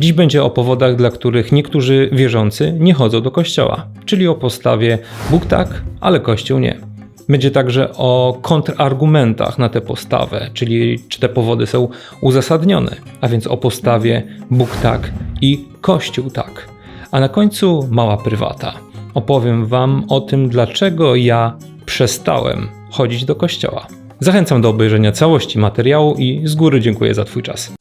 Dziś będzie o powodach, dla których niektórzy wierzący nie chodzą do kościoła, czyli o postawie Bóg tak, ale Kościół nie. Będzie także o kontrargumentach na tę postawę, czyli czy te powody są uzasadnione, a więc o postawie Bóg tak i Kościół tak. A na końcu mała prywata. Opowiem Wam o tym, dlaczego ja przestałem chodzić do kościoła. Zachęcam do obejrzenia całości materiału i z góry dziękuję za Twój czas.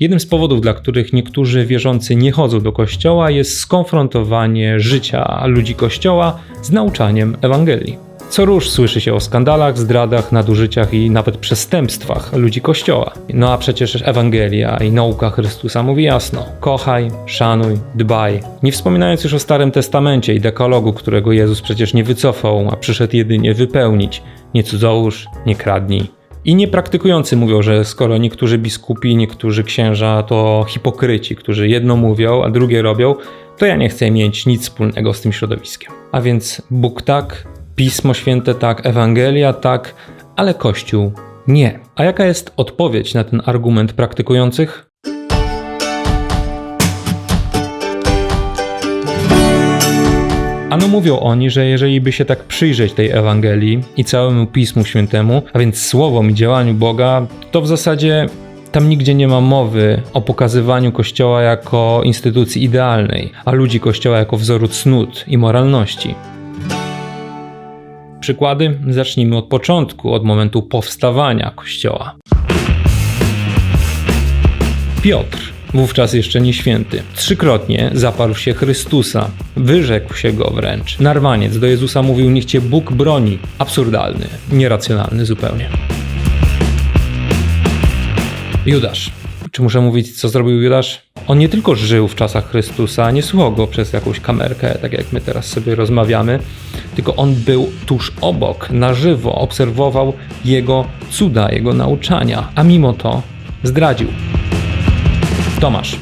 Jednym z powodów, dla których niektórzy wierzący nie chodzą do kościoła, jest skonfrontowanie życia ludzi kościoła z nauczaniem Ewangelii. Co róż słyszy się o skandalach, zdradach, nadużyciach i nawet przestępstwach ludzi kościoła. No a przecież Ewangelia i nauka Chrystusa mówi jasno: kochaj, szanuj, dbaj. Nie wspominając już o Starym Testamencie i dekalogu, którego Jezus przecież nie wycofał, a przyszedł jedynie wypełnić: nie cudzołóż, nie kradnij, i niepraktykujący mówią, że skoro niektórzy biskupi, niektórzy księża to hipokryci, którzy jedno mówią, a drugie robią, to ja nie chcę mieć nic wspólnego z tym środowiskiem. A więc Bóg tak, Pismo Święte tak, Ewangelia tak, ale Kościół nie. A jaka jest odpowiedź na ten argument praktykujących? Ano mówią oni, że jeżeli by się tak przyjrzeć tej Ewangelii i całemu Pismu Świętemu, a więc słowom i działaniu Boga, to w zasadzie tam nigdzie nie ma mowy o pokazywaniu Kościoła jako instytucji idealnej, a ludzi Kościoła jako wzoru cnót i moralności. Przykłady? Zacznijmy od początku, od momentu powstawania Kościoła. Piotr wówczas jeszcze nie święty. Trzykrotnie zaparł się Chrystusa, wyrzekł się go wręcz. Narwaniec do Jezusa mówił: Niech cię Bóg broni. Absurdalny, nieracjonalny zupełnie. Judasz. Czy muszę mówić, co zrobił Judasz? On nie tylko żył w czasach Chrystusa, nie słuchał go przez jakąś kamerkę, tak jak my teraz sobie rozmawiamy, tylko on był tuż obok, na żywo, obserwował jego cuda, jego nauczania, a mimo to zdradził. Tomasz.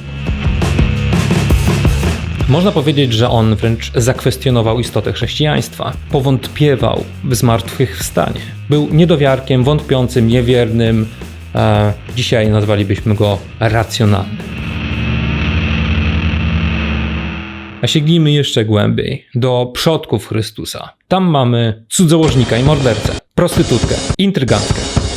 Można powiedzieć, że on wręcz zakwestionował istotę chrześcijaństwa, powątpiewał w zmartwychwstanie. Był niedowiarkiem, wątpiącym, niewiernym. E, dzisiaj nazwalibyśmy go racjonalnym. A sięgnijmy jeszcze głębiej, do przodków Chrystusa. Tam mamy cudzołożnika i mordercę, prostytutkę, intrygantkę,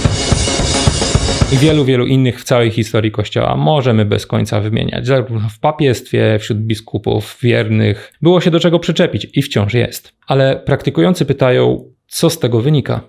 i wielu, wielu innych w całej historii Kościoła możemy bez końca wymieniać. Zarówno w papiestwie, wśród biskupów, wiernych. Było się do czego przyczepić i wciąż jest. Ale praktykujący pytają, co z tego wynika?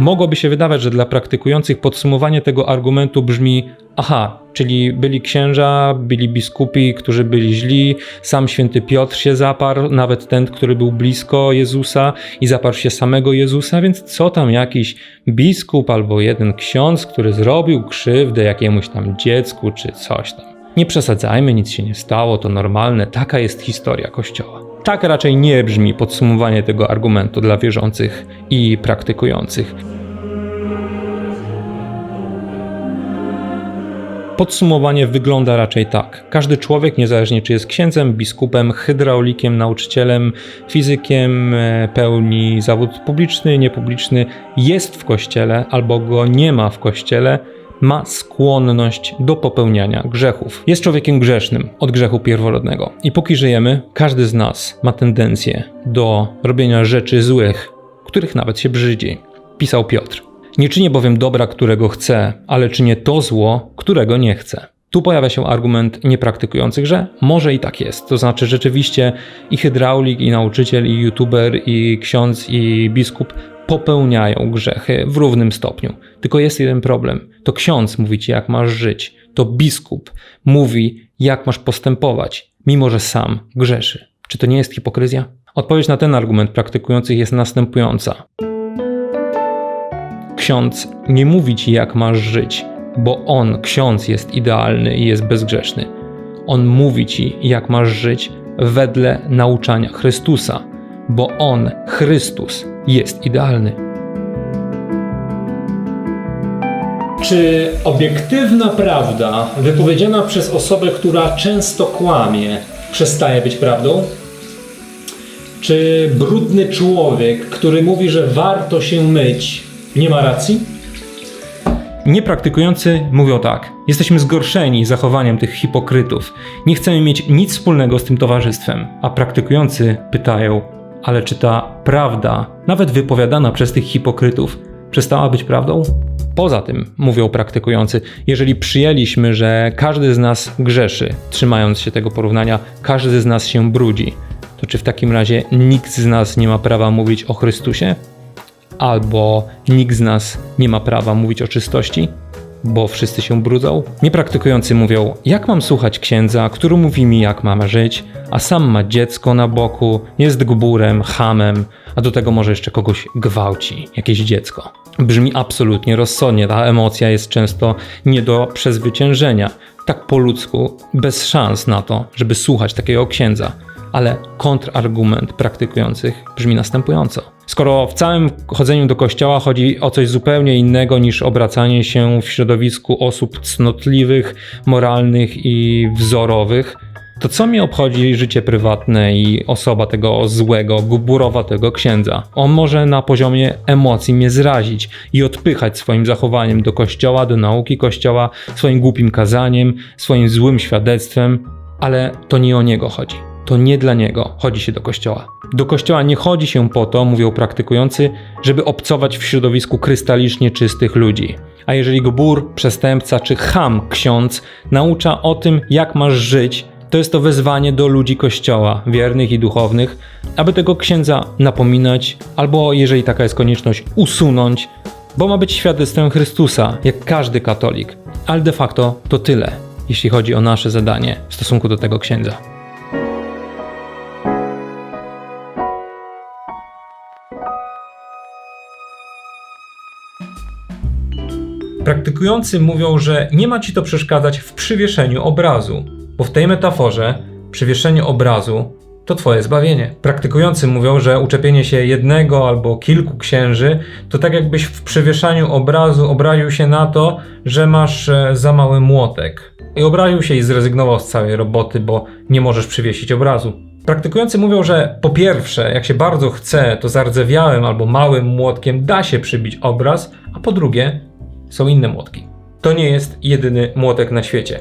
Mogłoby się wydawać, że dla praktykujących podsumowanie tego argumentu brzmi: aha, czyli byli księża, byli biskupi, którzy byli źli, sam święty Piotr się zaparł, nawet ten, który był blisko Jezusa i zaparł się samego Jezusa, więc co tam jakiś biskup albo jeden ksiądz, który zrobił krzywdę jakiemuś tam dziecku czy coś tam. Nie przesadzajmy, nic się nie stało, to normalne, taka jest historia Kościoła. Tak raczej nie brzmi podsumowanie tego argumentu dla wierzących i praktykujących. Podsumowanie wygląda raczej tak. Każdy człowiek, niezależnie czy jest księdzem, biskupem, hydraulikiem, nauczycielem, fizykiem, e, pełni zawód publiczny, niepubliczny, jest w kościele albo go nie ma w kościele, ma skłonność do popełniania grzechów. Jest człowiekiem grzesznym od grzechu pierworodnego. I póki żyjemy, każdy z nas ma tendencję do robienia rzeczy złych, których nawet się brzydzi. Pisał Piotr. Nie czynię bowiem dobra, którego chcę, ale czynię to zło, którego nie chcę. Tu pojawia się argument niepraktykujących, że może i tak jest. To znaczy, rzeczywiście i hydraulik, i nauczyciel, i youtuber, i ksiądz, i biskup popełniają grzechy w równym stopniu. Tylko jest jeden problem. To ksiądz mówi ci, jak masz żyć. To biskup mówi, jak masz postępować, mimo że sam grzeszy. Czy to nie jest hipokryzja? Odpowiedź na ten argument praktykujących jest następująca. Ksiądz nie mówi ci, jak masz żyć, bo on, ksiądz, jest idealny i jest bezgrzeszny. On mówi ci, jak masz żyć wedle nauczania Chrystusa, bo on, Chrystus, jest idealny. Czy obiektywna prawda wypowiedziana przez osobę, która często kłamie, przestaje być prawdą? Czy brudny człowiek, który mówi, że warto się myć, nie ma racji? Niepraktykujący mówią tak: Jesteśmy zgorszeni zachowaniem tych hipokrytów. Nie chcemy mieć nic wspólnego z tym towarzystwem. A praktykujący pytają: Ale czy ta prawda, nawet wypowiadana przez tych hipokrytów, przestała być prawdą? Poza tym, mówią praktykujący, jeżeli przyjęliśmy, że każdy z nas grzeszy, trzymając się tego porównania, każdy z nas się brudzi, to czy w takim razie nikt z nas nie ma prawa mówić o Chrystusie? Albo nikt z nas nie ma prawa mówić o czystości? Bo wszyscy się brudzą? Niepraktykujący mówią, jak mam słuchać księdza, który mówi mi, jak mam żyć, a sam ma dziecko na boku, jest gburem, hamem, a do tego może jeszcze kogoś gwałci, jakieś dziecko. Brzmi absolutnie rozsądnie, ta emocja jest często nie do przezwyciężenia. Tak po ludzku, bez szans na to, żeby słuchać takiego księdza. Ale kontrargument praktykujących brzmi następująco. Skoro w całym chodzeniu do kościoła chodzi o coś zupełnie innego niż obracanie się w środowisku osób cnotliwych, moralnych i wzorowych, to co mi obchodzi życie prywatne i osoba tego złego, guburowatego księdza? On może na poziomie emocji mnie zrazić i odpychać swoim zachowaniem do kościoła, do nauki kościoła, swoim głupim kazaniem, swoim złym świadectwem, ale to nie o niego chodzi. To nie dla niego chodzi się do kościoła. Do kościoła nie chodzi się po to, mówią praktykujący, żeby obcować w środowisku krystalicznie czystych ludzi. A jeżeli gbur, przestępca czy ham ksiądz naucza o tym, jak masz żyć, to jest to wezwanie do ludzi kościoła, wiernych i duchownych, aby tego księdza napominać, albo jeżeli taka jest konieczność, usunąć, bo ma być świadectwem Chrystusa, jak każdy katolik. Ale de facto to tyle, jeśli chodzi o nasze zadanie w stosunku do tego księdza. Praktykujący mówią, że nie ma ci to przeszkadzać w przywieszeniu obrazu, bo w tej metaforze przywieszenie obrazu to twoje zbawienie. Praktykujący mówią, że uczepienie się jednego albo kilku księży to tak jakbyś w przywieszaniu obrazu obraził się na to, że masz e, za mały młotek. I obraził się i zrezygnował z całej roboty, bo nie możesz przywiesić obrazu. Praktykujący mówią, że po pierwsze, jak się bardzo chce, to zardzewiałym albo małym młotkiem da się przybić obraz, a po drugie, są inne młotki. To nie jest jedyny młotek na świecie.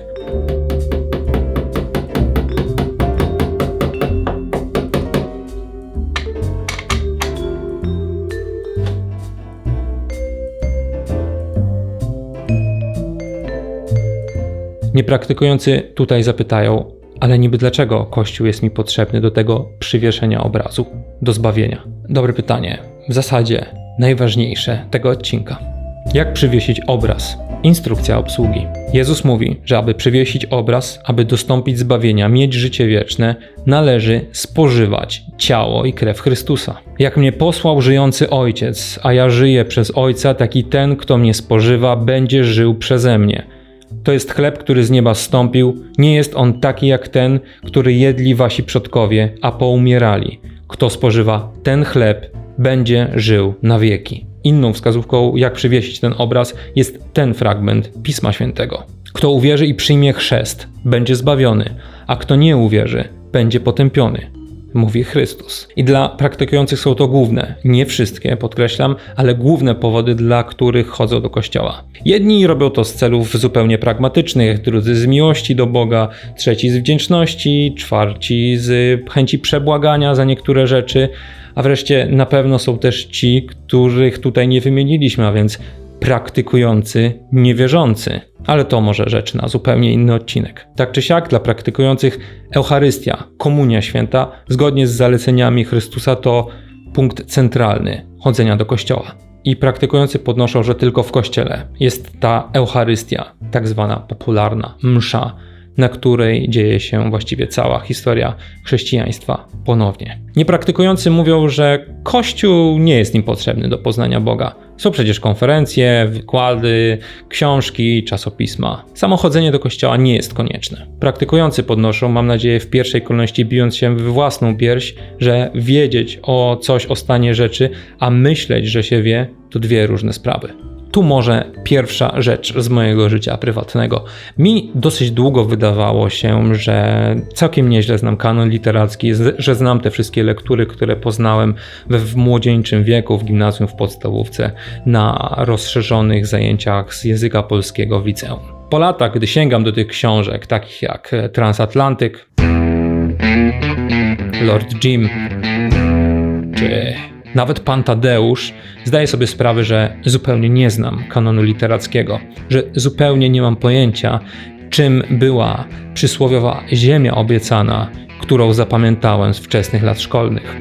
Niepraktykujący tutaj zapytają, ale niby dlaczego Kościół jest mi potrzebny do tego przywieszenia obrazu, do zbawienia? Dobre pytanie. W zasadzie najważniejsze tego odcinka. Jak przywiesić obraz? Instrukcja obsługi. Jezus mówi, że aby przywiesić obraz, aby dostąpić zbawienia, mieć życie wieczne, należy spożywać ciało i krew Chrystusa. Jak mnie posłał żyjący Ojciec, a ja żyję przez Ojca, taki ten, kto mnie spożywa, będzie żył przeze mnie. To jest chleb, który z nieba stąpił, nie jest on taki jak ten, który jedli wasi przodkowie, a poumierali. Kto spożywa ten chleb, będzie żył na wieki. Inną wskazówką, jak przywiesić ten obraz, jest ten fragment Pisma Świętego. Kto uwierzy i przyjmie chrzest, będzie zbawiony, a kto nie uwierzy, będzie potępiony mówi Chrystus. I dla praktykujących są to główne, nie wszystkie, podkreślam, ale główne powody, dla których chodzą do kościoła. Jedni robią to z celów zupełnie pragmatycznych, drudzy z miłości do Boga, trzeci z wdzięczności, czwarci z chęci przebłagania za niektóre rzeczy, a wreszcie na pewno są też ci, których tutaj nie wymieniliśmy, a więc praktykujący niewierzący. Ale to może rzecz na zupełnie inny odcinek. Tak czy siak, dla praktykujących Eucharystia, Komunia Święta, zgodnie z zaleceniami Chrystusa, to punkt centralny chodzenia do kościoła. I praktykujący podnoszą, że tylko w kościele jest ta Eucharystia, tak zwana popularna msza, na której dzieje się właściwie cała historia chrześcijaństwa ponownie. Niepraktykujący mówią, że Kościół nie jest im potrzebny do poznania Boga. Są przecież konferencje, wykłady, książki, czasopisma. Samochodzenie do kościoła nie jest konieczne. Praktykujący podnoszą, mam nadzieję, w pierwszej kolejności bijąc się w własną pierś, że wiedzieć o coś o stanie rzeczy, a myśleć, że się wie, to dwie różne sprawy. Tu może pierwsza rzecz z mojego życia prywatnego. Mi dosyć długo wydawało się, że całkiem nieźle znam kanon literacki, że znam te wszystkie lektury, które poznałem w młodzieńczym wieku, w gimnazjum, w podstawówce, na rozszerzonych zajęciach z języka polskiego w liceum. Po latach, gdy sięgam do tych książek, takich jak Transatlantyk, Lord Jim, czy nawet pan Tadeusz, zdaję sobie sprawę, że zupełnie nie znam kanonu literackiego, że zupełnie nie mam pojęcia, czym była przysłowiowa ziemia obiecana, którą zapamiętałem z wczesnych lat szkolnych.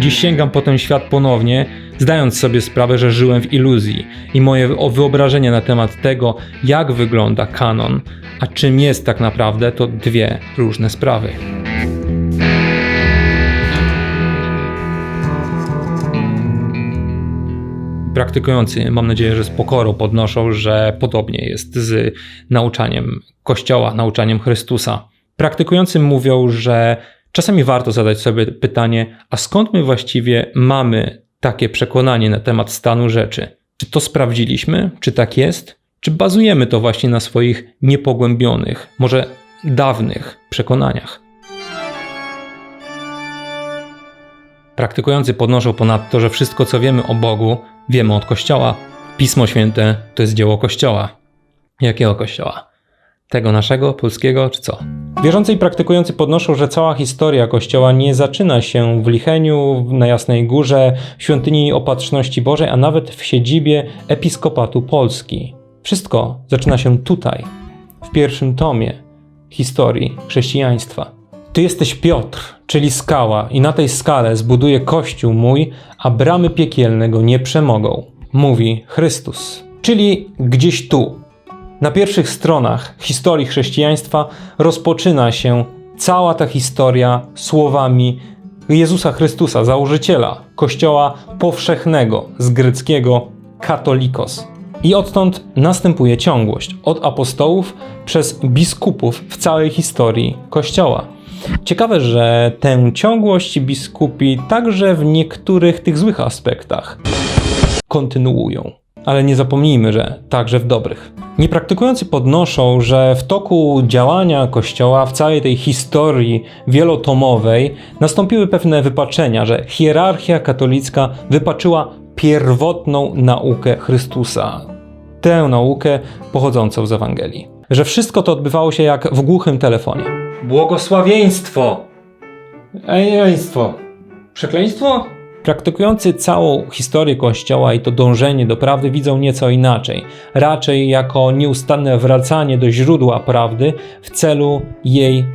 Dziś sięgam po ten świat ponownie, zdając sobie sprawę, że żyłem w iluzji i moje wyobrażenie na temat tego, jak wygląda kanon, a czym jest tak naprawdę, to dwie różne sprawy. Praktykujący, mam nadzieję, że z pokorą podnoszą, że podobnie jest z nauczaniem Kościoła, nauczaniem Chrystusa. Praktykujący mówią, że czasami warto zadać sobie pytanie, a skąd my właściwie mamy takie przekonanie na temat stanu rzeczy? Czy to sprawdziliśmy? Czy tak jest? Czy bazujemy to właśnie na swoich niepogłębionych, może dawnych przekonaniach? Praktykujący podnoszą ponadto, że wszystko co wiemy o Bogu, wiemy od Kościoła. Pismo Święte to jest dzieło Kościoła. Jakiego Kościoła? Tego naszego, polskiego, czy co? Wierzący i praktykujący podnoszą, że cała historia Kościoła nie zaczyna się w Licheniu, na Jasnej Górze, w świątyni Opatrzności Bożej, a nawet w siedzibie Episkopatu Polski. Wszystko zaczyna się tutaj, w pierwszym tomie historii chrześcijaństwa. Ty jesteś Piotr, czyli skała, i na tej skale zbuduję kościół mój, a bramy piekielne go nie przemogą. Mówi Chrystus. Czyli gdzieś tu, na pierwszych stronach historii chrześcijaństwa rozpoczyna się cała ta historia słowami Jezusa Chrystusa, założyciela Kościoła powszechnego z greckiego katolikos. I odtąd następuje ciągłość od apostołów przez biskupów w całej historii Kościoła. Ciekawe, że tę ciągłość biskupi także w niektórych tych złych aspektach kontynuują. Ale nie zapomnijmy, że także w dobrych. Niepraktykujący podnoszą, że w toku działania Kościoła w całej tej historii wielotomowej nastąpiły pewne wypaczenia, że hierarchia katolicka wypaczyła pierwotną naukę Chrystusa. Tę naukę pochodzącą z Ewangelii. Że wszystko to odbywało się jak w głuchym telefonie. Błogosławieństwo! Ejjeństwo! Przekleństwo? Praktykujący całą historię Kościoła i to dążenie do prawdy widzą nieco inaczej, raczej jako nieustanne wracanie do źródła prawdy w celu jej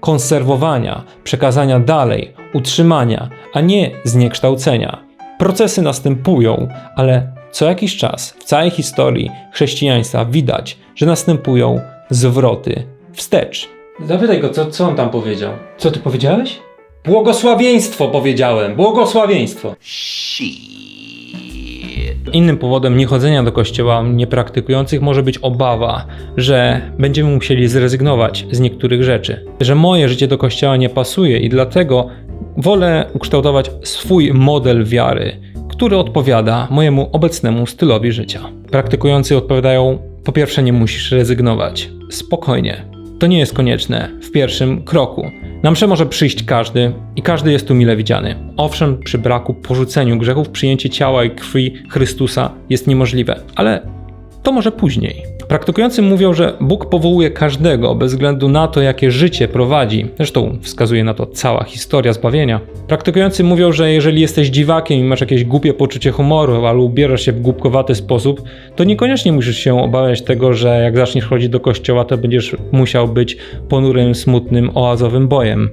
konserwowania, przekazania dalej, utrzymania, a nie zniekształcenia. Procesy następują, ale co jakiś czas w całej historii chrześcijaństwa widać, że następują zwroty wstecz. Zapytaj go, co, co on tam powiedział. Co ty powiedziałeś? Błogosławieństwo powiedziałem, błogosławieństwo. Innym powodem niechodzenia do kościoła niepraktykujących może być obawa, że będziemy musieli zrezygnować z niektórych rzeczy, że moje życie do kościoła nie pasuje i dlatego wolę ukształtować swój model wiary, który odpowiada mojemu obecnemu stylowi życia. Praktykujący odpowiadają: po pierwsze, nie musisz rezygnować. Spokojnie. To nie jest konieczne w pierwszym kroku. Na mszę może przyjść każdy i każdy jest tu mile widziany. Owszem, przy braku porzuceniu grzechów przyjęcie ciała i krwi Chrystusa jest niemożliwe, ale to może później. Praktykujący mówią, że Bóg powołuje każdego bez względu na to, jakie życie prowadzi. Zresztą wskazuje na to cała historia zbawienia. Praktykujący mówią, że jeżeli jesteś dziwakiem i masz jakieś głupie poczucie humoru, albo ubierasz się w głupkowaty sposób, to niekoniecznie musisz się obawiać tego, że jak zaczniesz chodzić do kościoła, to będziesz musiał być ponurym, smutnym, oazowym bojem.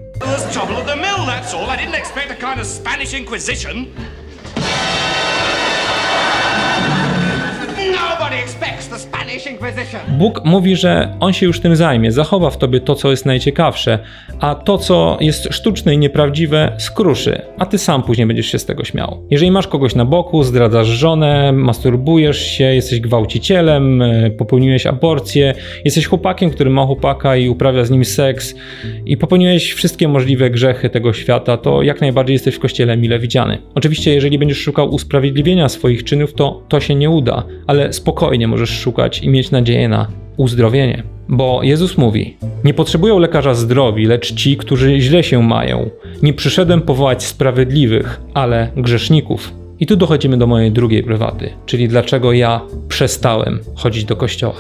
Bóg mówi, że On się już tym zajmie, zachowa w tobie to, co jest najciekawsze, a to, co jest sztuczne i nieprawdziwe, skruszy, a ty sam później będziesz się z tego śmiał. Jeżeli masz kogoś na boku, zdradzasz żonę, masturbujesz się, jesteś gwałcicielem, e, popełniłeś aborcję, jesteś chłopakiem, który ma chłopaka i uprawia z nim seks i popełniłeś wszystkie możliwe grzechy tego świata, to jak najbardziej jesteś w kościele mile widziany. Oczywiście, jeżeli będziesz szukał usprawiedliwienia swoich czynów, to to się nie uda, ale spokojnie możesz szukać i mieć nadzieję na uzdrowienie. Bo Jezus mówi: Nie potrzebują lekarza zdrowi, lecz ci, którzy źle się mają. Nie przyszedłem powołać sprawiedliwych, ale grzeszników. I tu dochodzimy do mojej drugiej prywaty, czyli dlaczego ja przestałem chodzić do kościoła.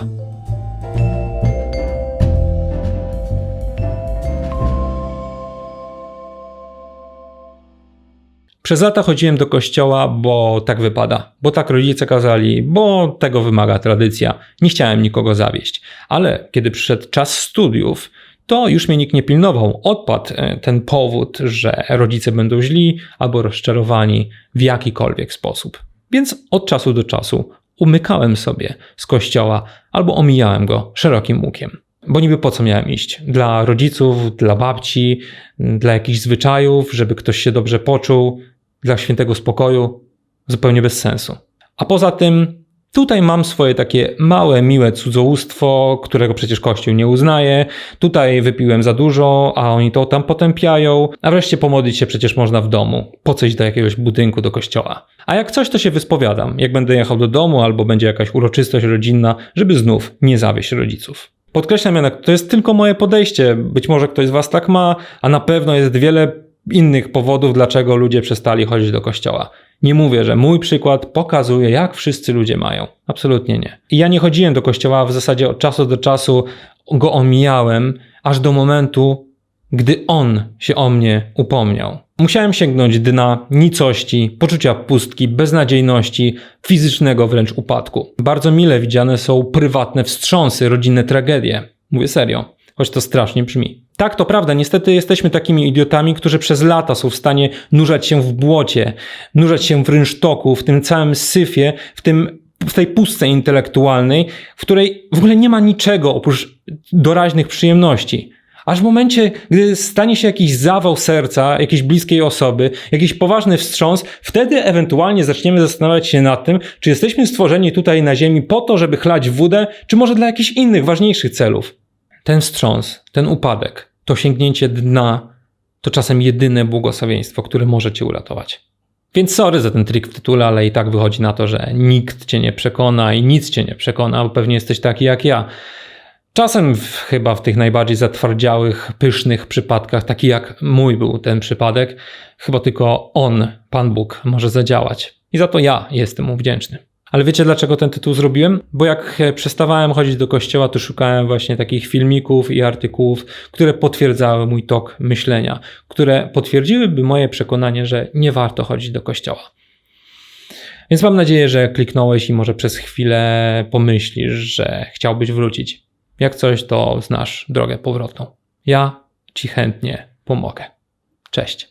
Przez lata chodziłem do kościoła, bo tak wypada, bo tak rodzice kazali, bo tego wymaga tradycja. Nie chciałem nikogo zawieść. Ale kiedy przyszedł czas studiów, to już mnie nikt nie pilnował. Odpadł e, ten powód, że rodzice będą źli albo rozczarowani w jakikolwiek sposób. Więc od czasu do czasu umykałem sobie z kościoła albo omijałem go szerokim łukiem. Bo niby po co miałem iść? Dla rodziców, dla babci, dla jakichś zwyczajów, żeby ktoś się dobrze poczuł, dla świętego spokoju? Zupełnie bez sensu. A poza tym, tutaj mam swoje takie małe, miłe cudzołóstwo, którego przecież Kościół nie uznaje. Tutaj wypiłem za dużo, a oni to tam potępiają. A wreszcie pomodlić się przecież można w domu. Po co iść do jakiegoś budynku, do kościoła? A jak coś, to się wyspowiadam. Jak będę jechał do domu albo będzie jakaś uroczystość rodzinna, żeby znów nie zawieść rodziców. Podkreślam jednak, to jest tylko moje podejście. Być może ktoś z Was tak ma, a na pewno jest wiele innych powodów, dlaczego ludzie przestali chodzić do kościoła. Nie mówię, że mój przykład pokazuje, jak wszyscy ludzie mają. Absolutnie nie. I ja nie chodziłem do kościoła, w zasadzie od czasu do czasu go omijałem, aż do momentu, gdy on się o mnie upomniał. Musiałem sięgnąć dna nicości, poczucia pustki, beznadziejności, fizycznego wręcz upadku. Bardzo mile widziane są prywatne wstrząsy, rodzinne tragedie. Mówię serio, choć to strasznie brzmi. Tak, to prawda, niestety jesteśmy takimi idiotami, którzy przez lata są w stanie nurzać się w błocie, nurzać się w rynsztoku, w tym całym syfie, w tym w tej pustce intelektualnej, w której w ogóle nie ma niczego oprócz doraźnych przyjemności. Aż w momencie, gdy stanie się jakiś zawał serca jakiejś bliskiej osoby, jakiś poważny wstrząs, wtedy ewentualnie zaczniemy zastanawiać się nad tym, czy jesteśmy stworzeni tutaj na Ziemi po to, żeby chlać wódę, czy może dla jakichś innych, ważniejszych celów. Ten wstrząs, ten upadek, to sięgnięcie dna, to czasem jedyne błogosławieństwo, które może cię uratować. Więc sorry za ten trik w tytule, ale i tak wychodzi na to, że nikt cię nie przekona i nic cię nie przekona, bo pewnie jesteś taki jak ja. Czasem w, chyba w tych najbardziej zatwardziałych, pysznych przypadkach, taki jak mój był ten przypadek, chyba tylko on, Pan Bóg, może zadziałać. I za to ja jestem mu wdzięczny. Ale wiecie dlaczego ten tytuł zrobiłem? Bo jak e, przestawałem chodzić do kościoła, to szukałem właśnie takich filmików i artykułów, które potwierdzały mój tok myślenia, które potwierdziłyby moje przekonanie, że nie warto chodzić do kościoła. Więc mam nadzieję, że kliknąłeś i może przez chwilę pomyślisz, że chciałbyś wrócić. Jak coś, to znasz drogę powrotną. Ja ci chętnie pomogę. Cześć.